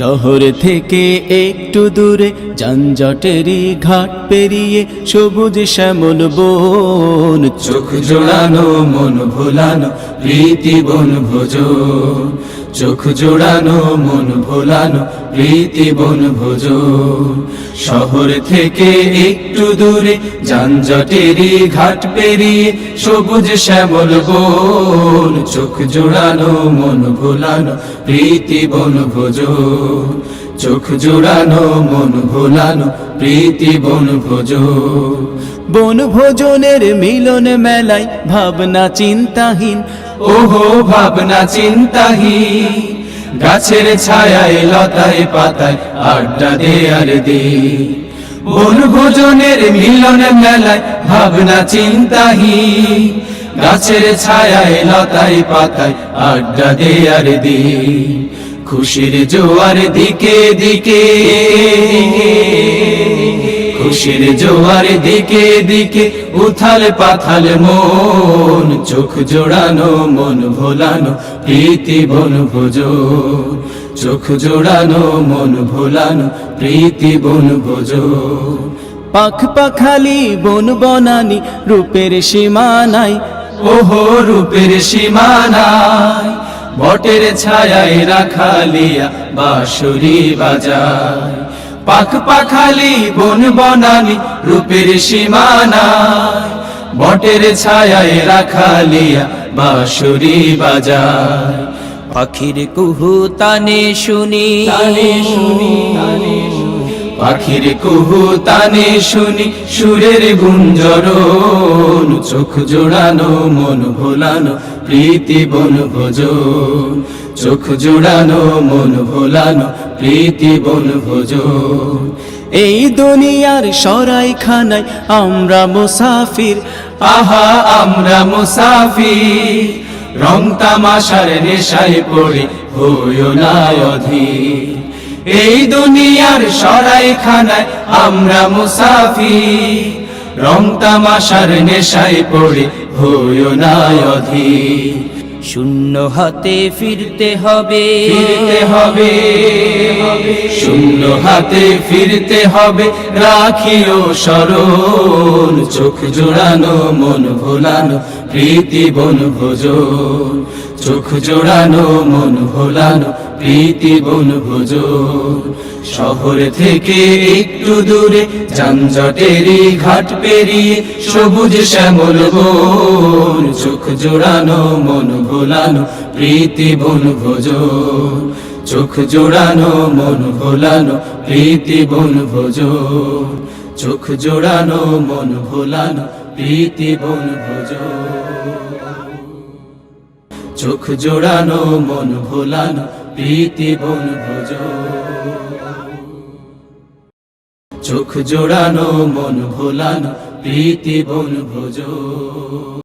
শহর থেকে একটু দূরে যানজটেরই ঘাট পেরিয়ে সবুজ শ্যামল বন। চোখ জোড়ানো, মন ভোলানো, প্রীতি বন ভোজ চোখ জোড়ানো, মন ভোলানো, প্রীতি বন ভোজ শহর থেকে একটু দূরে যানজটেরই ঘাট পেরিয়ে সবুজ শ্যামল বন। চোখ জোড়ানো, মন ভোলানো, প্রীতি বন ভোজ চোখ জোড়ানো মন ভোলানো প্রীতি বন ভোজ বন ভোজনের মিলন মেলায় ভাবনা চিন্তাহীন। ওহো ভাবনা চিন্তাহি গাছের ছায়ায় লতায় পাতায় আড্ডা দে আর দে বন ভোজনের মিলন মেলায় ভাবনা চিন্তাহি গাছের ছায়ায় লতায় পাতায় আড্ডা দে আর দে খুশির জোয়ার দিকে দিকে। খুশির জোয়ার দিকে দিকে উথাল পাথাল মন, চোখ জোড়ানো, মন ভোলানো, প্রীতি বন ভোজ। চোখ জোড়ানো, মন ভোলানো, প্রীতি বন ভোজ। পাখ পাখালি, বন বনানি, রূপের সীমানায়। ওহো, রূপের সীমানায়। বটের ছায়ায় রাখালিয়া বাঁশুরি বাজায়। পাখ পাখালি বন বনানি রূপের সীমানা বটের ছায়ায় রাখালিয়া বাঁশুরি বাজায়। পাখির কুহু তানে শুনি শুনি পাখির কুহু তানে শুনি, সুরের গুঞ্জরণ, চোখ জোড়ানো, মন ভোলানো, প্রীতি বন ভোজ চোখ জোড়ানো, মন ভোলানো, প্রীতি বন ভোজ এই দুনিয়ার সরাই খানায় আমরা মুসাফির, আহা, আমরা মুসাফির। রং তামাশার নেশায় পড়ে, হইও না অধীর। এই দুনিয়ার সরাই খানায় আমরা মুসাফি রং তামাশার নেশায় পড়ে হইও না অধীর। শূন্য হাতে ফিরতে হবে। ফিরতে হবে। শূন্য হাতে ফিরতে হবে রাখিও স্মরণ। চোখ জোড়ানো মন ভোলানো প্রীতি বন ভোজ চোখ জোড়ানো মন ভোলানো প্রীতি বন ভোজ শহর থেকে একটু দূরে যানজটেরই ঘাট পেরিয়ে সবুজ শ্যামল বন চোখ জোড়ানো, মন ভোলানো, প্রীতি বন ভোজ চোখ জোড়ানো, মন ভোলানো, প্রীতি বন ভোজ চোখ জোড়ানো, মন ভোলানো, প্রীতি বন ভোজ চোখ জোড়ানো মন ভোলানো প্রীতি বন ভোজ। চোখ জোড়ানো মন ভোলানো প্রীতি বন ভোজ।